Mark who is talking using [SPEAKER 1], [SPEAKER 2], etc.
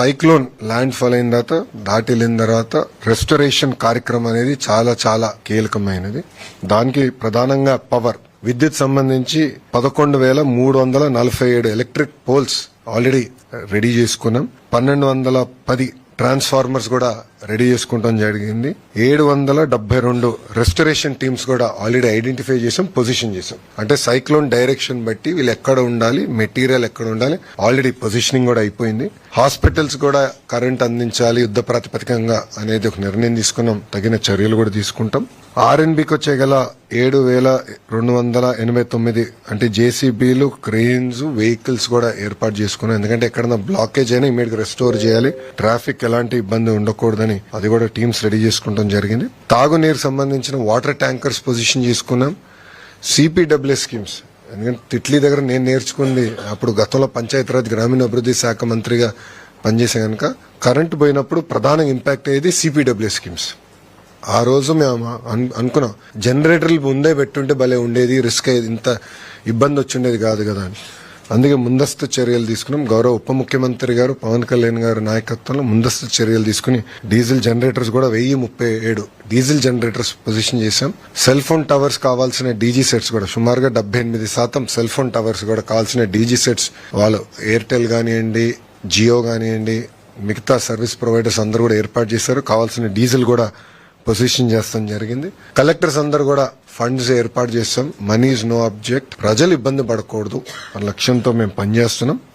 [SPEAKER 1] Cyclone land fall అయిన తర్వాత దాటి వెళ్ళిన తర్వాత రెస్టరేషన్ కార్యక్రమం అనేది చాలా చాలా కీలకమైనది. దానికి ప్రధానంగా పవర్ విద్యుత్ సంబంధించి పదకొండు వేల మూడు వందల నలభై ఏడు ఎలక్ట్రిక్ పోల్స్ ఆల్రెడీ రెడీ చేసుకున్నాం. పన్నెండు వందల పది ట్రాన్స్ఫార్మర్స్ కూడా రెడీ చేసుకుంటాం జరిగింది. ఏడు వందల డెబ్బై రెండు రెస్టరేషన్ టీమ్స్ కూడా ఆల్రెడీ ఐడెంటిఫై చేసాం పొజిషన్ చేసాం. అంటే సైక్లోన్ డైరెక్షన్ బట్టి వీళ్ళు ఎక్కడ ఉండాలి మెటీరియల్ ఎక్కడ ఉండాలి ఆల్రెడీ పొజిషనింగ్ కూడా అయిపోయింది. హాస్పిటల్స్ కూడా కరెంట్ అందించాలి యుద్ధ ప్రాతిపదికంగా అనేది ఒక నిర్ణయం తీసుకున్నాం తగిన చర్యలు కూడా తీసుకుంటాం. ఆర్ఎన్బికి వచ్చే గల ఏడు వేల రెండు వందల ఎనభై తొమ్మిది అంటే జేసీబీలు క్రెయిన్స్ వెహికల్స్ కూడా ఏర్పాటు చేసుకున్నాం ఎందుకంటే ఎక్కడన్నా బ్లాకేజ్ అయినా ఇమీడియట్ రెస్టోర్ చేయాలి. ట్రాఫిక్ ఎలాంటి ఇబ్బంది ఉండకూడదని అది కూడా టీమ్స్ రెడీ చేసుకుంటాం జరిగింది. తాగునీరు సంబంధించిన వాటర్ ట్యాంకర్స్ పొజిషన్ చేసుకున్నాం. CPWS schemes. ఎందుకంటే తిట్లీ దగ్గర నేను నేర్చుకుంది అప్పుడు గతంలో పంచాయతీరాజ్ గ్రామీణాభివృద్ధి శాఖ మంత్రిగా పనిచేసే కనుక కరెంటు పోయినప్పుడు ప్రధాన ఇంపాక్ట్ అయ్యేది సిపిడబ్ల్యూ స్కీమ్స్. ఆ రోజు మేము అనుకున్నాం. జనరేటర్లు ముందే పెట్టుంటే భలే ఉండేది రిస్క్ అయ్యేది ఇంత ఇబ్బంది వచ్చిండేది కాదు కదా అని. అందుకే ముందస్తు చర్యలు తీసుకున్నాం. గౌరవ ఉప ముఖ్యమంత్రి గారు పవన్ కళ్యాణ్ గారు నాయకత్వంలో ముందస్తు చర్యలు తీసుకుని డీజిల్ జనరేటర్స్ కూడా వెయ్యి ముప్పై ఏడు డీజిల్ జనరేటర్స్ పొజిషన్ చేశాం. సెల్ ఫోన్ టవర్స్ కావాల్సిన డీజీ సెట్స్ కూడా సుమారుగా డెబ్బై ఎనిమిది శాతం సెల్ ఫోన్ టవర్స్ కూడా కావాల్సిన డీజీ సెట్స్ వాళ్ళు ఎయిర్టెల్ కానివ్వండి జియో కానివ్వండి మిగతా సర్వీస్ ప్రొవైడర్స్ అందరూ కూడా ఏర్పాటు చేశారు. కావాల్సిన డీజిల్ కూడా పొజిషన్ చేస్తాం జరిగింది. కలెక్టర్స్ అందరు కూడా ఫండ్స్ ఏర్పాటు చేస్తాం. Money is no object. ప్రజలు ఇబ్బంది పడకూడదు. అన్న లక్ష్యంతో మేము పనిచేస్తున్నాం.